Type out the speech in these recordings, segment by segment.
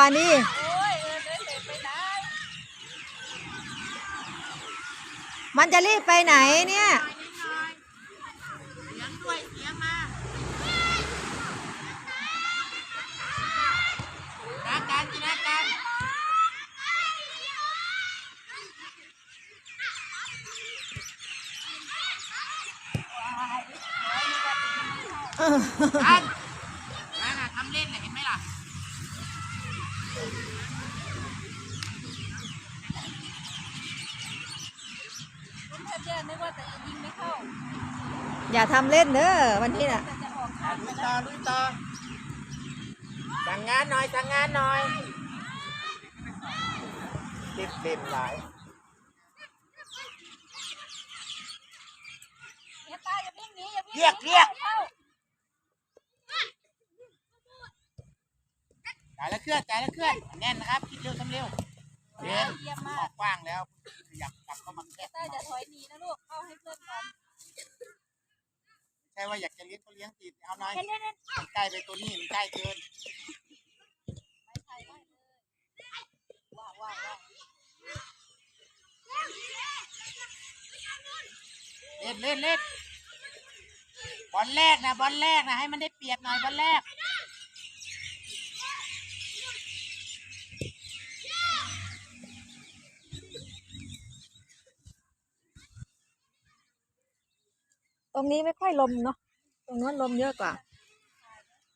ดูก่อนดิโอ้มันจะรีบไปไหนเนี่ยเสียงด้วยเสียงมานักการนักการ เออ อันนั่นน่ะทำเล่นน่ะเห็นไหมล่ะ คุณแทบแย่ นึกว่าแต่ยิงไม่เข้าอย่าทำเล่นเด้อวันนี้น่ะแต่จะออกข้างลุยต่อลุยต่อสั่งงานหน่อยสั่งงานหน่อยเต็มเต็มหลายอย่าตายอย่าวิ่งหนีอย่าวิ่งหนีเรียกเรียกเข้าจ่ายแล้วเคลื่อนจ่ายแล้วเคลื่อนแน่นนะครับคิดเร็วทำเร็วเดินเยี่ยมอมาอกกกว้างแล้วขยับกลั บเข้ามาแค่เต้ยจะถอยหนีนะลูก เข้าให้เพื่อนก่อนใช่ว่าอยากจะเลี้ยงก็เลี้ยงติดเอาหน่อยเล่นเล่นเล่นมันใกล้ไปตัวนี้มันใกล้เกินไปไทยได้เลยว้าวว้าวว้าวเล่นเล่นเล่นบอลแรกนะบอลแรกนะให้มันได้เปรียบหน่อยบอลแรก รงนี้ไม่ค่อยลมเนาะ ตรงนู้นลมเยอะกว่า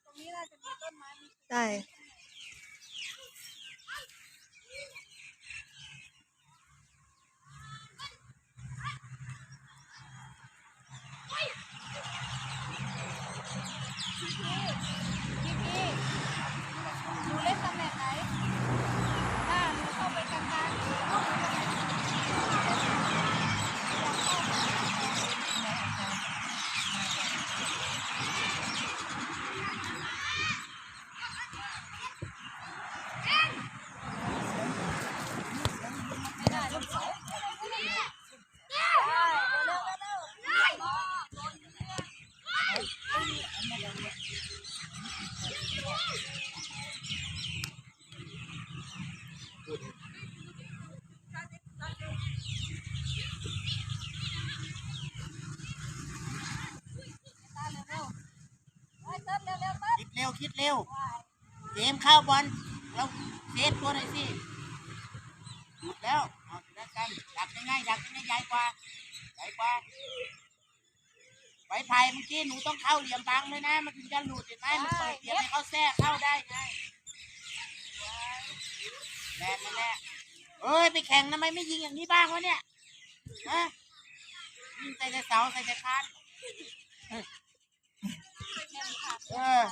ตรงนี้น่าจะมีต้นไม้มีใช่ พี่พี่พี่พี่หนูเล่นตำแหน่งไหนหน้าหนูเข้าไปกลางกลางๆ ไม่ได้ลูกเสาได้เร็วเร็วเร็ว ตาเร็วเร็วไอ้เติ้ลเร็วเร็วเติ้ล คิดเร็วคิดเร็วเกมเข้าบอลแล้วเซฟตัวหน่อยสิหยุดแล้วเอาชนะกันดักง่ายๆดักง่ายๆใหญ่กว่าใหญ่กว่า ไว้ไผ่เมื่อกี้หนูต้องเข้าเหลี่ยมบังเลยนะ มันถึงจะหลุดเห็นไหมมันเปิดเหลี่ยมให้เขาแทรกเข้าได้ไงแรงนั่นแหละเอ้ยไปแข่งทำไมไม่ยิงอย่างนี้บ้างวะเนี่ยฮะยิงใส่แต่เสาใส่แต่คานเออ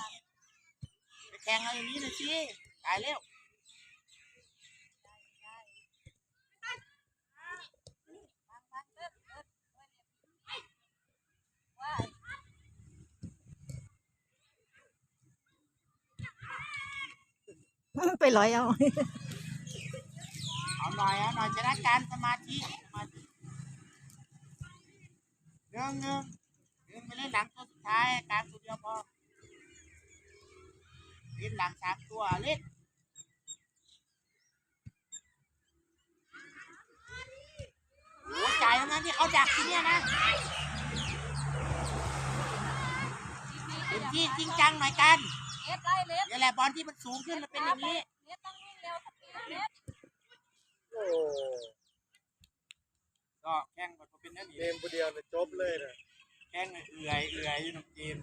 ไปแข่งเอาอย่างนี้หน่อยสิตายเร็ว ไปร้อยเอาเอาหน่อยเอาหน่อยชนะการสมาธิสมาธิเรื่องหนึ่งเรื่องไปเล่นหลังตัวสุดท้ายการตัวเดียวพอเล่นหลังสามตัวเล่นโอ้จ่ายแล้วนะที่เขาดักที่เนี่ยนะเต็มที่จริงจังหน่อยกันเน็ตไล่เน็ตนี่แหละบอลที่มันสูงขึ้นมันเป็นอย่างนี้ เน็ตต้องวิ่งเร็วสปีดเน็ต ก็แข่งแบบเป็นนั่นเกเองมผู้เดียวเลยจบเลยนะแข่งเอื่อยเอื่อยอยู่น้ำจีน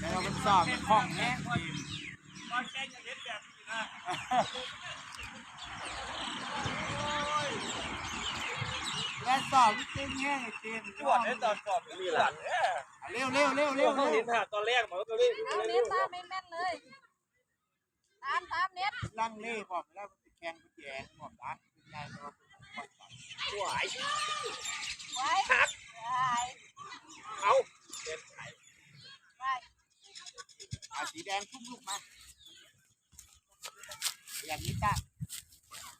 แล้วมันสอบมันคล่องแน่จีนตอนแกงจะเล่นแบบนี้นะแล้วสอบมันเก่งแน่จีนจวดในตอนสอบมีหลังเอ้ยเร็วเร็วเร็วเร็วเขาเร็เห็วนหาตอนแรกมันก็ตัวนี้เอาเน็ตตามแม่นๆเลย ตามตามเน็ตลังเล่บอกแล้วมั นจะแข่งมันแย่บอกร้าคุณยายบอกตัวไอ้ไว้ไว้เอาเล่นไข่ไว้เอาสีแดงทุ่มลูกมา อย่างนี้จ้ะ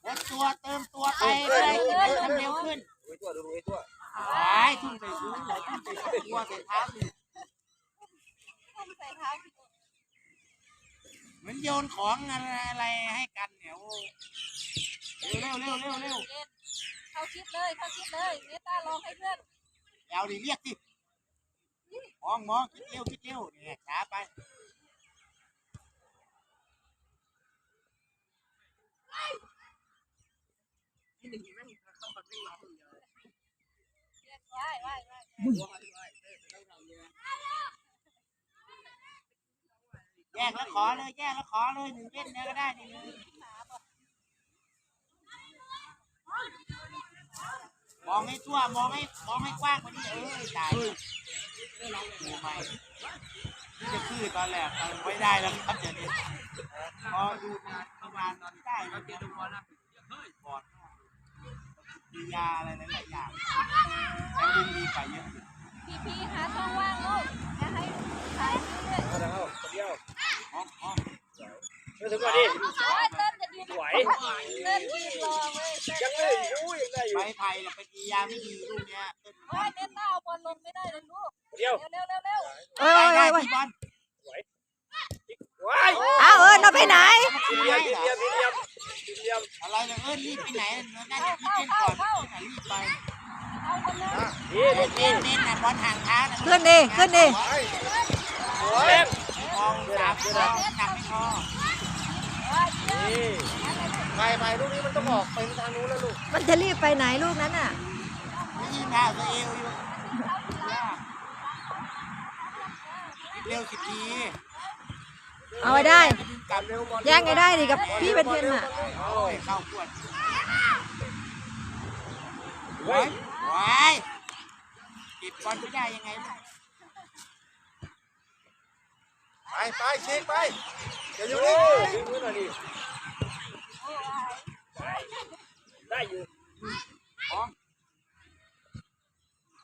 วัดตัวเติมตัวไปเลยทำเร็วขึ้นดูตัวดูตัวไอ้ทุ่มไปสูงเลยทุ่มไปตัวใส่เท้าสิพุ่งใส่เท้าพี่ มมือนโยนของอะไรอะไรให้กันเนี่ยโอ้เร็วเร็วเร็วเร็วเร็วเล่นเข้าชิดเลยเข้าชิดเลยเนต้าลองให้เพื่อนเอาดิเรียกสิมองมองคิดเร็วคิดเร็วเนี่ยช้าไปเรียกไว้ไว้ไว้ แยกแล้วขอเลยแยกแล้วขอเลยหนึ่งเล่นเนี่ยก็ได้นี่เลยมองให้ทั่วมองให้มองให้กว้างกว่านี้เออตายดูไหมนี่จะคือตอนแรกตอนไม่ได้แล้วครับเดี๋ยวนี้พอดูประมาณนอนได้แล้วเดี๋ยวดูพอแล้วบอดมียาอะไรหลายอย่างแล้วดีดีไปเยอะพี่พีหาช่องว่างลูกอย่าให้ใช้เรื่อยเอาแล้วคนเดียวห้องห้องเดี๋ย วถึงก่อนดิโอ้ยเต้นจะยืนไหวเต้นยืนรอเว้ยเต้นยังได้อยู่ยังได้อยู่ใบไผ่เราไปกินยาไม่ดีลูกเนี้ยเต้นโอ้ยเนต้าเอาบอลลงไม่ได้เลยลูกเดียวเร็วเร็วเร็วเร็วเอ้ยได้เอ้ยได้เอ้ยพี่บอลว้ายเอาเอิญเราไปไหนทีเดียวทีเดียวทีเดียวทีเดียวอะไรเลยเอิ้นรีบไปไหนน่าจะพี่เต้นก่อนรีบไปเอาคนเลยดีดีเต้นเต้นนะบอลห่างเท้านะขึ้นดิขึ้นดิเล่น มองสามมองหนักไม่พอนี่ไปไปลูกนี้มันต้องออกไปทางนู้นแล้วลูกมันจะรีบไปไหนลูกนั้นน่ะไม่ยืนเท้าตัวเอวอยู่เร็วสิบทีเอาไว้ได้กลับเร็วบอลแย่งไงได้ดิกับพี่เป็นเทียนน่ะโอ้ยเข้าขวดไว้ไว้เก็บบอลไม่ได้ยังไง ไปไปชิงไปเดี๋ยวอยู่นี่ดึงมือหน่อยดิได้อยู่พร้อม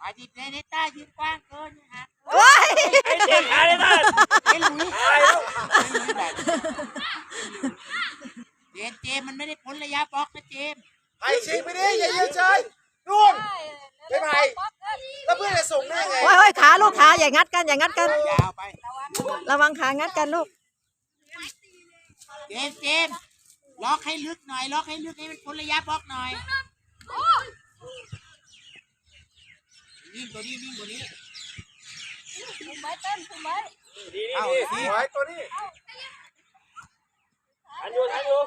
อาทิตย์เนต้ายืนกว้างเกินฮะโอ้ยไอ้เจ็บขาเลยท่านเอ้ลุยตายแล้วเจมเจมมันไม่ได้พ้นระยะบล็อกนะเจมไปชิงไปดิอย่ายืนเฉยนุ่นไม่ไผ่แล้วเพื่อนจะส่งได้ไงโอ้ยโอ้ยขาลูกขาอย่างัดกันอย่างัดกันยาวไป ระวังขางัดกันลูก เจมเจมล็อกให้ลึกหน่อย ล็อกให้ลึกให้มันพ้นระยะบล็อกหน่อย นิ่งตัวนี้นิ่งตัวนี้คุมไว้เต้นคุมไว้ดีดีดีสวยตัวนี้ทันอยู่ทันอยู่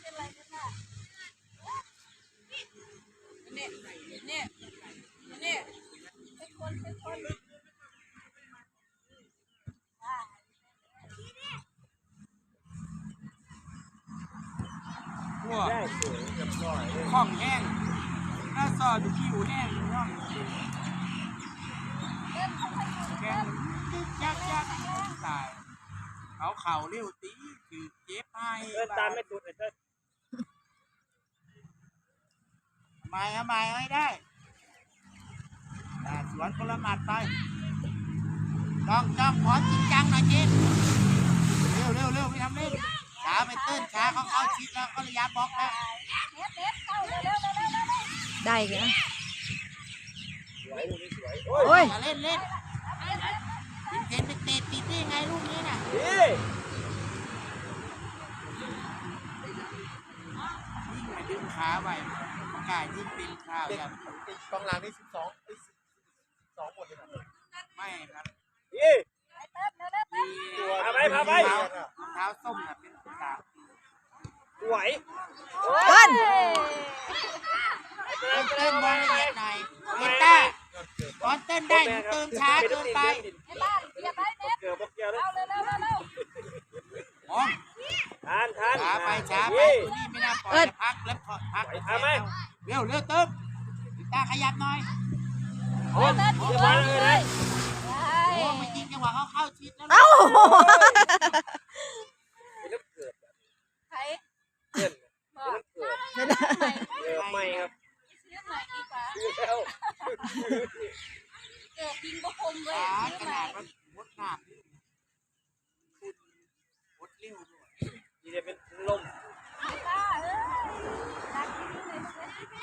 เป็นไรกันน่ะนี่นี่นี่เป็นคนเป็นคน พวก ได้สวยเรียบร้อย ข้องแห้ง หน้าซอดูคิวแห้งร่องเต้นเขาให้อยู่แกงยึกยักยักตาย เขาเข่าเร็วตีคือเจ็บให้เดินตามไม่สุดเลยเดินมาทำไมไม่ได้อ่าสวนคนละหมัดไปจ้องจ้องขอจริงจังหน่อยเจมเร็วเร็วเร็วไม่ทำเล่นช้าไปเต้นช้าเขาเข้าชิดแล้วก็ระยะบล็อกแล้ว ได้อีกนะสวยลูกนี้สวยโอ้ยอย่าเล่นเล่นเป็นเทนเป็นเตะติดได้ยังไงลูกนี้น่ะดียิ่งมาดึงขาไปประกาศยิ่งเป็นข่าวอย่างกองหลังนี่สิบสองสองหมดเลยนะไม่ครับดีเต้นเร็วเร็วเต้นตัวพาไปพาไปรองเท้าส้มน่ะเป็นสาวสวยเอิญ ต้นเต้นบอลละเอียดหน่อยเมต้าตอนเต้นได้หนูเติมช้าเกินไปบ้านเรียบไว้เน็ตเกือบบอกเกี่ยวแล้วเอาเร็วเร็วเร็วเร็วมองทานทานช้าไปช้าไปตัวนี้ไม่น่าปล่อยพักแล้วพอพักไปทำไหมเร็วเร็วเติมเมต้าขยับหน่อยโอ้ยเยอยเลยนะโอ้มายิงจังหวะเขาเข้าชิดแล้วเอ้าเป็นน้ำเกิดใครเพื่อนบอกเป็นน้ำเกิดใหม่เกิดใหม่ครับ เกิดดินก็คมเว้ยขนาดมัมดหนาบหมดเลี้ยวด้วยนี่จะเป็นลมป้าเอ้ยรักที่า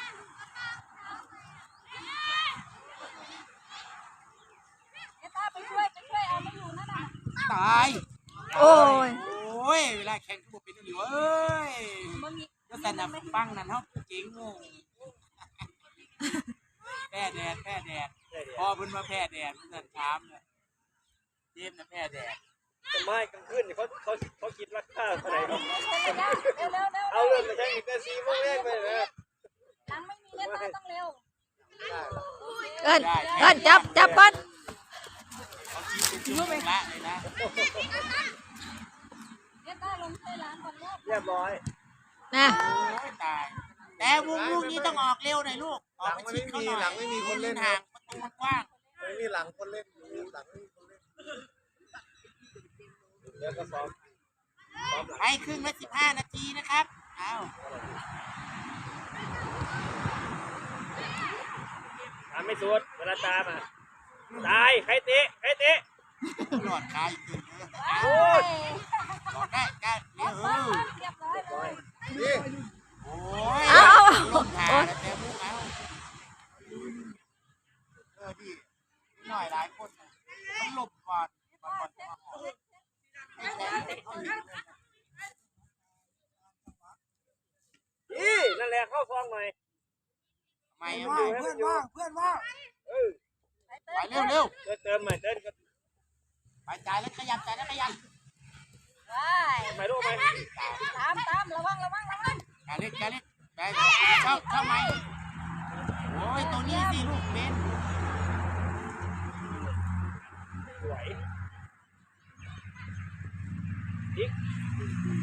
เด็ก้าไปช่วยไปช่วยเอาไม่อยู่นั่นน่ะตาย โอ้ย โอ้ย เวลาแข่งก็บเป็นอยู่เอ้ยมันมี แล้วแต่นับปังนั่นเฮาเก่งโง่ แพ้แดดแพ้แดดพอเพิ่นมาแพ้แดดเพิ่นนั่นถามเนี่ยเจมส์น่ะแพ้แดดต้นไม้กลางคืนนี่เขาเขาเขาคิดราคาเท่าไหร่เนาะเร็วเร็วเร็วเอาเรื่องไปแข่งอีกแต่สี่โมงแรกไปนะหลังไม่มีเล่นมาต้องเร็วเอิ้นเอิ้นจับจับก่อนเขาคิดเป็นชั่วโมงละเลยนะเล่นได้ลงใช้ร้านก่อนลูกเรียบร้อยนะโอ้ยตายแต่วงลูกนี้ต้องออกเร็วหน่อยลูก ออกไปชิดเขาหน่อยหลังไม่มีคนเล่นห่างประตูมันกว้างไม่มีหลังคนเล่นหลังไม่มีคนเล่นแล้วก็ซ้อมซ้อมหลังไปครึ่งละสิบห้านาทีนะครับเอาทำไม่สุดเวลาตามอะตายใครเตะใครเตะหลอดคายอีกตึงเลยโอ้ยออกได้ได้เร็วเออ เรียบร้อยเลย นี่ โอ้ย เอาเอา ลงหา โอ้ย แล้วแต่มุกเอาเออดีหน่อยหลายคนน่ะต้องหลบก่อนก่อนก่อนก่อนไม่แข่งเขาหนีเลยนะ นี่นั่นแหละเข้าซองหน่อย ทำไมอะเพื่อนว่างเพื่อนว่าง เออ ไปเร็วเร็ว เดินเติมหน่อยเดินกันไปจ่ายแล้วขยับจ่ายแล้วขยับว้ายไปลูกไปตามตามระวังระวังระวังจ่ายเล็กจ่ายเล็กไปเข้าเข้าไหมโอ้ยตัวนี้สิลูกเบนสวย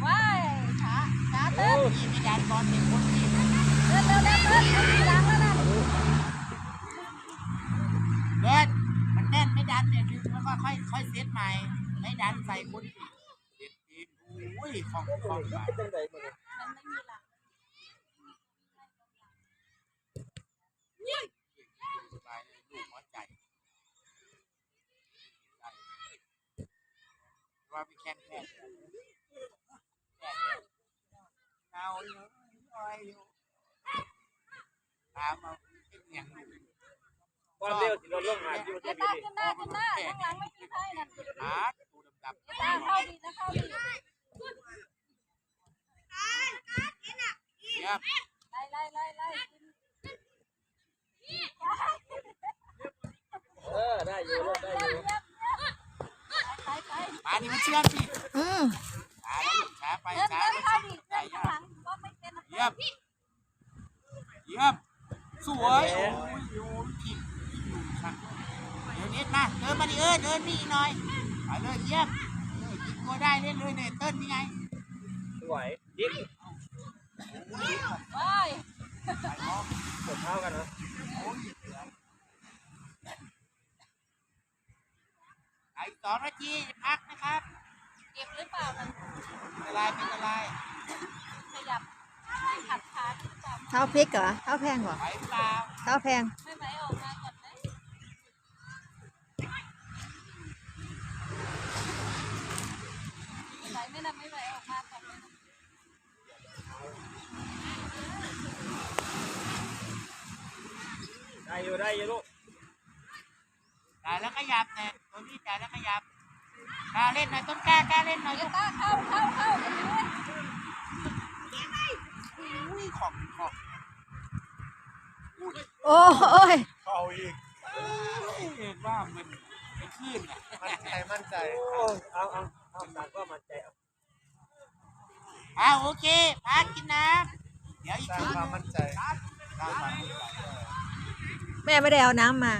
ว้ายขาขาเต้นนี่ไม่ดันบอลเป็นคนที่เร็วเร็วเร็วเร็วหลัง เนี่ยดึงแล้วก็ค่อยค่อยเซตใหม่ ไม่ดันใส่คนที่เด็ดเองโอ้ยของของไปจังไดมาเนี่ยมันไม่มีหลังไปลูกหัวใจว่าไปแข่งแข่งเอาอยู่อยอยู่ตามเอาเป็นอย่างนี้ ความเร็วสิลดลงหาอยู่เดี๋ที่ยวนี่ตาขึ้นหน้าขึ้นหน้าข้างหลังไม่มีใครนั่นอาตูดำเดี๋ยวตาเข้าดีนะเข้าดีๆเยี่ยมไล่ไล่ไล่ไล่เออได้อยู่ลูกได้อยู่ไปไปมาดิมาเชื่อมสิอืมช้าแล้วลูกช้าไปเดินช้าเดินแล้วเข้าสิดีใจเดินข้างยาหลักงว่าไม่เป็นเยี่ยมเยี่ยมสวยโอ้ยโอ้ยผิดอยู่ชัก เดี๋ยวนี้มาเดินมาดิเออเดินนี่อีกหน่อยไปเลยเยี่ยมเออยิงตัวได้เล่นเลยเนี่ยเติ้ลนี่ไงสวยยิงว้ายไปมองกดเท้ากันนะโอ้ยไอ้สองนาทีพักนะครับเจ็บหรือเปล่ามันเป็นอะไรเป็นอะไรขยับขัดขาหรือเปล่าเท้าพริกเหรอเท้าแพงเหรอไหวเปล่าเท้าแพงไม่ไหวออกมาก่อน ไหมไหวไม่นำไม่ไหวออกมาก่อนไหมได้อยู่ได้อยู่ลูกจ่ายแล้วขยับเนี่ยตัวนี้จ่ายแล้วขยับกล้าเล่นหน่อยต้นกล้ากล้าเล่นหน่อยเดี๋ลูยวกตาเข้าเข้าเข้าไปเลยอุ้ยของของโอ้โอ้ยเข้าอีกเห็นว่ามันเป็นคลื่นอะ มั่นใจมั่นใจ เอาเอาเอาต่างก็มั่นใจเอา อ่าโอเคพักกินน้ำเดี๋ยวอีกสร้างครึ่งความนึมั่งนใจสร้างความมั่นใจ แม่ไม่ได้เอาน้ำมา